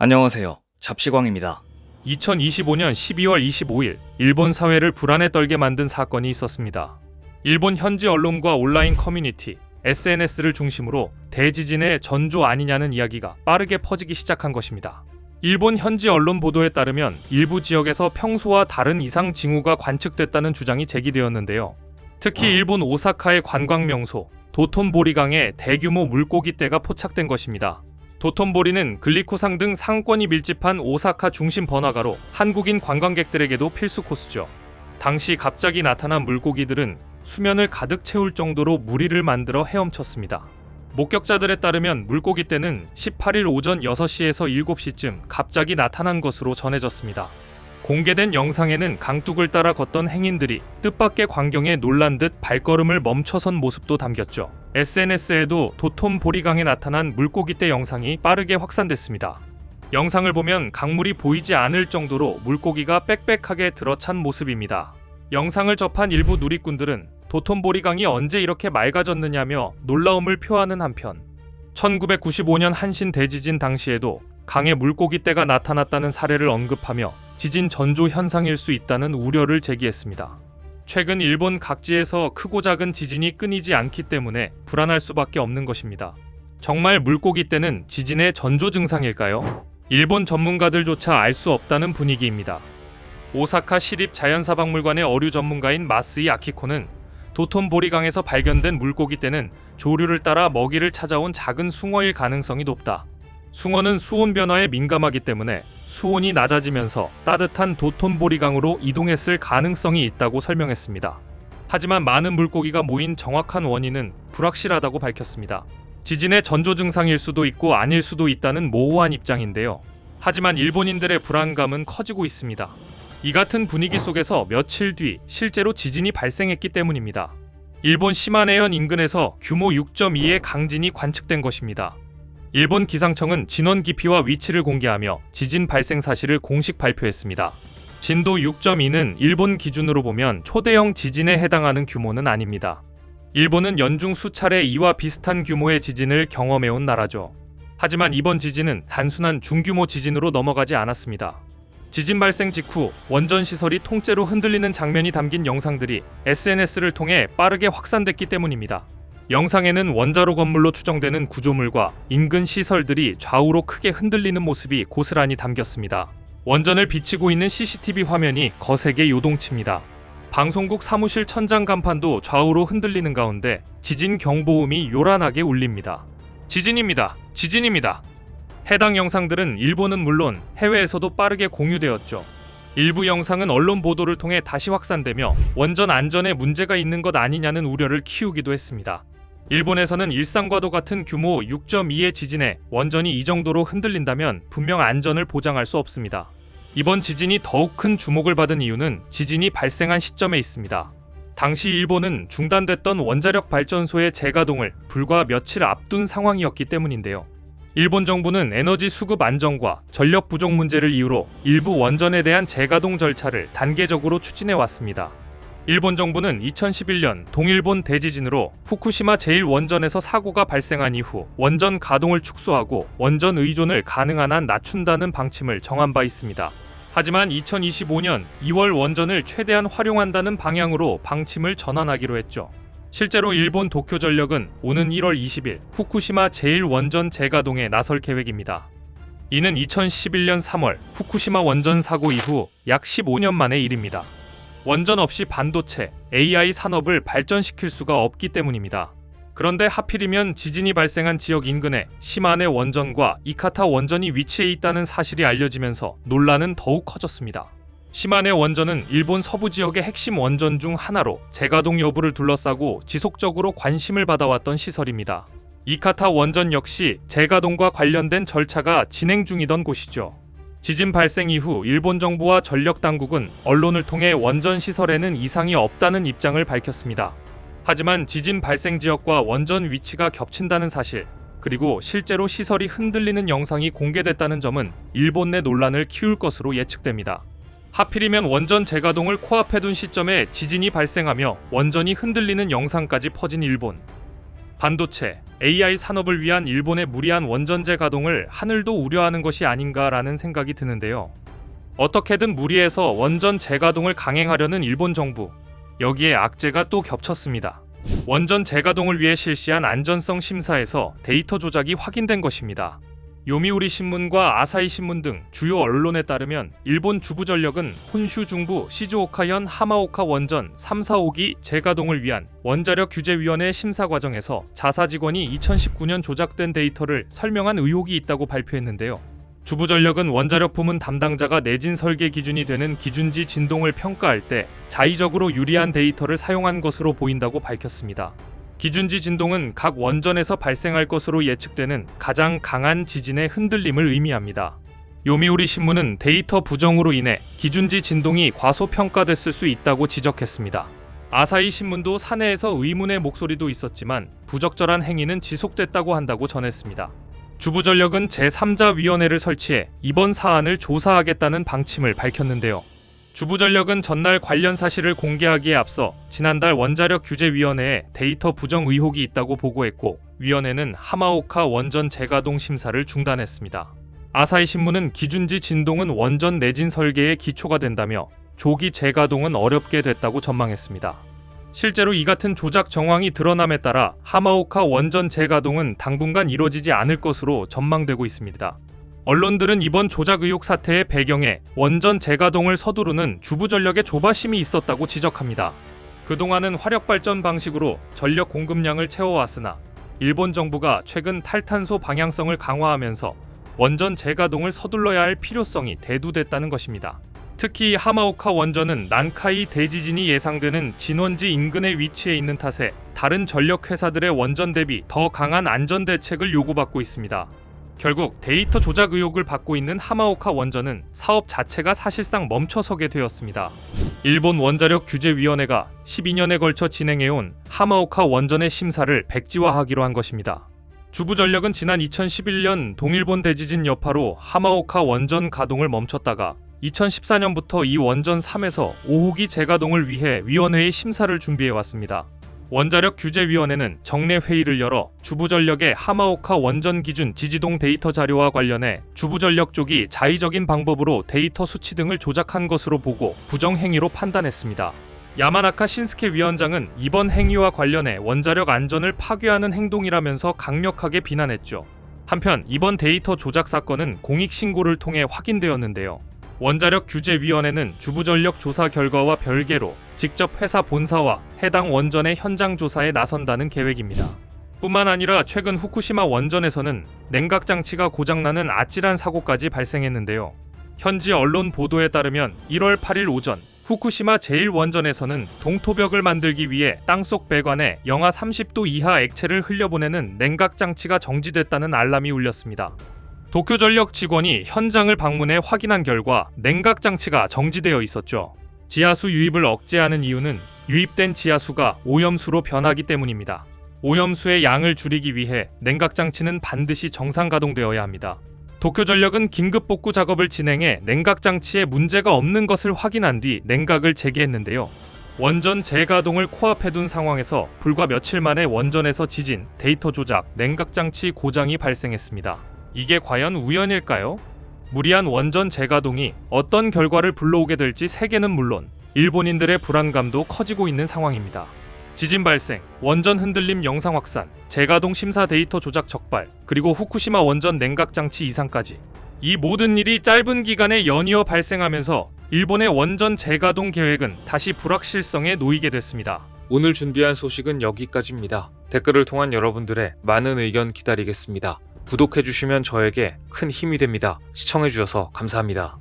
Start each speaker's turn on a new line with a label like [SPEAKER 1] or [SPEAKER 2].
[SPEAKER 1] 안녕하세요. 잡시광입니다.
[SPEAKER 2] 2025년 12월 25일 일본 사회를 불안에 떨게 만든 사건이 있었습니다. 일본 현지 언론과 온라인 커뮤니티, SNS를 중심으로 대지진의 전조 아니냐는 이야기가 빠르게 퍼지기 시작한 것입니다. 일본 현지 언론 보도에 따르면 일부 지역에서 평소와 다른 이상 징후가 관측됐다는 주장이 제기되었는데요. 특히 일본 오사카의 관광 명소 도톤보리강에 대규모 물고기 떼가 포착된 것입니다. 도톤보리는 글리코상 등 상권이 밀집한 오사카 중심 번화가로 한국인 관광객들에게도 필수 코스죠. 당시 갑자기 나타난 물고기들은 수면을 가득 채울 정도로 무리를 만들어 헤엄쳤습니다. 목격자들에 따르면 물고기 떼는 18일 오전 6시에서 7시쯤 갑자기 나타난 것으로 전해졌습니다. 공개된 영상에는 강둑을 따라 걷던 행인들이 뜻밖의 광경에 놀란 듯 발걸음을 멈춰선 모습도 담겼죠. SNS에도 도톤 보리강에 나타난 물고기떼 영상이 빠르게 확산됐습니다. 영상을 보면 강물이 보이지 않을 정도로 물고기가 빽빽하게 들어찬 모습입니다. 영상을 접한 일부 누리꾼들은 도톤보리강이 언제 이렇게 맑아졌느냐며 놀라움을 표하는 한편 1995년 한신 대지진 당시에도 강에 물고기떼가 나타났다는 사례를 언급하며 지진 전조 현상일 수 있다는 우려를 제기했습니다. 최근 일본 각지에서 크고 작은 지진이 끊이지 않기 때문에 불안할 수밖에 없는 것입니다. 정말 물고기떼는 지진의 전조 증상일까요? 일본 전문가들조차 알 수 없다는 분위기입니다. 오사카 시립 자연사박물관의 어류 전문가인 마스이 아키코는 도톤보리강에서 발견된 물고기 떼는 조류를 따라 먹이를 찾아온 작은 숭어일 가능성이 높다. 숭어는 수온 변화에 민감하기 때문에 수온이 낮아지면서 따뜻한 도톤보리강으로 이동했을 가능성이 있다고 설명했습니다. 하지만 많은 물고기가 모인 정확한 원인은 불확실하다고 밝혔습니다. 지진의 전조 증상일 수도 있고 아닐 수도 있다는 모호한 입장인데요. 하지만 일본인들의 불안감은 커지고 있습니다. 이 같은 분위기 속에서 며칠 뒤 실제로 지진이 발생했기 때문입니다. 일본 시마네현 인근에서 규모 6.2의 강진이 관측된 것입니다. 일본 기상청은 진원 깊이와 위치를 공개하며 지진 발생 사실을 공식 발표했습니다. 진도 6.2는 일본 기준으로 보면 초대형 지진에 해당하는 규모는 아닙니다. 일본은 연중 수차례 이와 비슷한 규모의 지진을 경험해온 나라죠. 하지만 이번 지진은 단순한 중규모 지진으로 넘어가지 않았습니다. 지진 발생 직후 원전 시설이 통째로 흔들리는 장면이 담긴 영상들이 SNS를 통해 빠르게 확산됐기 때문입니다. 영상에는 원자로 건물로 추정되는 구조물과 인근 시설들이 좌우로 크게 흔들리는 모습이 고스란히 담겼습니다. 원전을 비치고 있는 CCTV 화면이 거세게 요동칩니다. 방송국 사무실 천장 간판도 좌우로 흔들리는 가운데 지진 경보음이 요란하게 울립니다. 지진입니다. 지진입니다. 해당 영상들은 일본은 물론 해외에서도 빠르게 공유되었죠. 일부 영상은 언론 보도를 통해 다시 확산되며 원전 안전에 문제가 있는 것 아니냐는 우려를 키우기도 했습니다. 일본에서는 일상과도 같은 규모 6.2의 지진에 원전이 이 정도로 흔들린다면 분명 안전을 보장할 수 없습니다. 이번 지진이 더욱 큰 주목을 받은 이유는 지진이 발생한 시점에 있습니다. 당시 일본은 중단됐던 원자력 발전소의 재가동을 불과 며칠 앞둔 상황이었기 때문인데요. 일본 정부는 에너지 수급 안정과 전력 부족 문제를 이유로 일부 원전에 대한 재가동 절차를 단계적으로 추진해 왔습니다. 일본 정부는 2011년 동일본 대지진으로 후쿠시마 제1원전에서 사고가 발생한 이후 원전 가동을 축소하고 원전 의존을 가능한 한 낮춘다는 방침을 정한 바 있습니다. 하지만 2025년 2월 원전을 최대한 활용한다는 방향으로 방침을 전환하기로 했죠. 실제로 일본 도쿄전력은 오는 1월 20일 후쿠시마 제1원전 재가동에 나설 계획입니다. 이는 2011년 3월 후쿠시마 원전 사고 이후 약 15년 만의 일입니다. 원전 없이 반도체, AI 산업을 발전시킬 수가 없기 때문입니다. 그런데 하필이면 지진이 발생한 지역 인근에 시마네 원전과 이카타 원전이 위치해 있다는 사실이 알려지면서 논란은 더욱 커졌습니다. 시마네 원전은 일본 서부 지역의 핵심 원전 중 하나로 재가동 여부를 둘러싸고 지속적으로 관심을 받아왔던 시설입니다. 이카타 원전 역시 재가동과 관련된 절차가 진행 중이던 곳이죠. 지진 발생 이후 일본 정부와 전력 당국은 언론을 통해 원전 시설에는 이상이 없다는 입장을 밝혔습니다. 하지만 지진 발생 지역과 원전 위치가 겹친다는 사실, 그리고 실제로 시설이 흔들리는 영상이 공개됐다는 점은 일본 내 논란을 키울 것으로 예측됩니다. 하필이면 원전 재가동을 코앞에 둔 시점에 지진이 발생하며 원전이 흔들리는 영상까지 퍼진 일본. 반도체, AI 산업을 위한 일본의 무리한 원전재 가동을 하늘도 우려하는 것이 아닌가라는 생각이 드는데요. 어떻게든 무리해서 원전 재가동을 강행하려는 일본 정부. 여기에 악재가 또 겹쳤습니다. 원전 재가동을 위해 실시한 안전성 심사에서 데이터 조작이 확인된 것입니다. 요미우리 신문과 아사히 신문 등 주요 언론에 따르면 일본 주부 전력은 혼슈 중부 시즈오카현 하마오카 원전 3, 4호기 재가동을 위한 원자력 규제위원회 심사 과정에서 자사 직원이 2019년 조작된 데이터를 설명한 의혹이 있다고 발표했는데요. 주부 전력은 원자력 부문 담당자가 내진 설계 기준이 되는 기준지 진동을 평가할 때 자의적으로 유리한 데이터를 사용한 것으로 보인다고 밝혔습니다. 기준지 진동은 각 원전에서 발생할 것으로 예측되는 가장 강한 지진의 흔들림을 의미합니다. 요미우리 신문은 데이터 부정으로 인해 기준지 진동이 과소평가됐을 수 있다고 지적했습니다. 아사히 신문도 사내에서 의문의 목소리도 있었지만 부적절한 행위는 지속됐다고 한다고 전했습니다. 주부전력은 제3자 위원회를 설치해 이번 사안을 조사하겠다는 방침을 밝혔는데요. 주부전력은 전날 관련 사실을 공개하기에 앞서 지난달 원자력 규제위원회에 데이터 부정 의혹이 있다고 보고했고 위원회는 하마오카 원전 재가동 심사를 중단했습니다. 아사히 신문은 기준지 진동은 원전 내진 설계의 기초가 된다며 조기 재가동은 어렵게 됐다고 전망했습니다. 실제로 이 같은 조작 정황이 드러남에 따라 하마오카 원전 재가동은 당분간 이뤄지지 않을 것으로 전망되고 있습니다. 언론들은 이번 조작 의혹 사태의 배경에 원전 재가동을 서두르는 주부 전력의 조바심이 있었다고 지적합니다. 그동안은 화력 발전 방식으로 전력 공급량을 채워왔으나 일본 정부가 최근 탈탄소 방향성을 강화하면서 원전 재가동을 서둘러야 할 필요성이 대두됐다는 것입니다. 특히 하마오카 원전은 난카이 대지진이 예상되는 진원지 인근에 위치해 있는 탓에 다른 전력 회사들의 원전 대비 더 강한 안전 대책을 요구받고 있습니다. 결국 데이터 조작 의혹을 받고 있는 하마오카 원전은 사업 자체가 사실상 멈춰서게 되었습니다. 일본 원자력 규제위원회가 12년에 걸쳐 진행해온 하마오카 원전의 심사를 백지화하기로 한 것입니다. 주부전력은 지난 2011년 동일본 대지진 여파로 하마오카 원전 가동을 멈췄다가 2014년부터 이 원전 3에서 5호기 재가동을 위해 위원회의 심사를 준비해 왔습니다. 원자력 규제위원회는 정례 회의를 열어 주부전력의 하마오카 원전 기준 지지동 데이터 자료와 관련해 주부전력 쪽이 자의적인 방법으로 데이터 수치 등을 조작한 것으로 보고 부정 행위로 판단했습니다. 야마나카 신스케 위원장은 이번 행위와 관련해 원자력 안전을 파괴하는 행동이라면서 강력하게 비난했죠. 한편 이번 데이터 조작 사건은 공익 신고를 통해 확인되었는데요. 원자력 규제위원회는 주부전력 조사 결과와 별개로 직접 회사 본사와 해당 원전의 현장 조사에 나선다는 계획입니다. 뿐만 아니라 최근 후쿠시마 원전에서는 냉각 장치가 고장나는 아찔한 사고까지 발생했는데요. 현지 언론 보도에 따르면 1월 8일 오전 후쿠시마 제1원전에서는 동토벽을 만들기 위해 땅속 배관에 영하 30도 이하 액체를 흘려보내는 냉각 장치가 정지됐다는 알람이 울렸습니다. 도쿄전력 직원이 현장을 방문해 확인한 결과 냉각 장치가 정지되어 있었죠. 지하수 유입을 억제하는 이유는 유입된 지하수가 오염수로 변하기 때문입니다. 오염수의 양을 줄이기 위해 냉각 장치는 반드시 정상 가동되어야 합니다. 도쿄전력은 긴급 복구 작업을 진행해 냉각 장치에 문제가 없는 것을 확인한 뒤 냉각을 재개했는데요. 원전 재가동을 코앞에 둔 상황에서 불과 며칠 만에 원전에서 지진, 데이터 조작, 냉각 장치 고장이 발생했습니다. 이게 과연 우연일까요? 무리한 원전 재가동이 어떤 결과를 불러오게 될지 세계는 물론 일본인들의 불안감도 커지고 있는 상황입니다. 지진 발생, 원전 흔들림 영상 확산, 재가동 심사 데이터 조작 적발, 그리고 후쿠시마 원전 냉각 장치 이상까지 이 모든 일이 짧은 기간에 연이어 발생하면서 일본의 원전 재가동 계획은 다시 불확실성에 놓이게 됐습니다.
[SPEAKER 3] 오늘 준비한 소식은 여기까지입니다. 댓글을 통한 여러분들의 많은 의견 기다리겠습니다. 구독해주시면 저에게 큰 힘이 됩니다. 시청해주셔서 감사합니다.